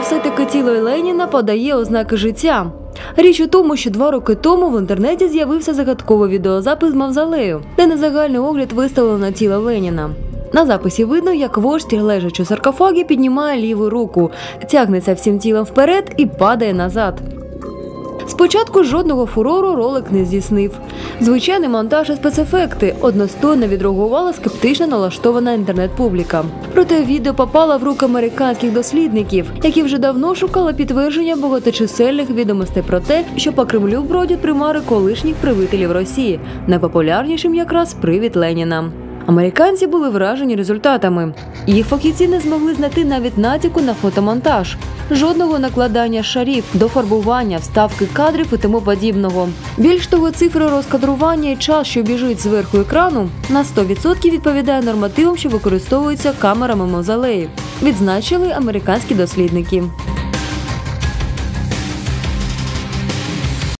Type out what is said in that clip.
енергетики тіло Леніна подає ознаки життя. Річ у тому, що два роки тому в інтернеті з'явився загадковий відеозапис мавзолею, де на загальний огляд виставлено тіло Леніна. На записі видно, як вождь, лежачи у саркофагі, піднімає ліву руку, тягнеться всім тілом вперед і падає назад. Спочатку жодного фурору ролик не здійснив. Звичайний монтаж і спецефекти одностойно відреагувала скептично налаштована інтернет-публіка. Проте відео попало в руки американських дослідників, які вже давно шукали підтвердження багаточисельних відомостей про те, що по Кремлю бродять примари колишніх правителів Росії, найпопулярнішим якраз привід Леніна. Американці були вражені результатами. Їх фахівці не змогли знайти навіть натяку на фотомонтаж, жодного накладання шарів, дофарбування, вставки кадрів і тому подібного. Більш того, цифри розкадрування і час, що біжить зверху екрану, на 100% відповідає нормативам, що використовуються камерами мавзолеїв, відзначили американські дослідники.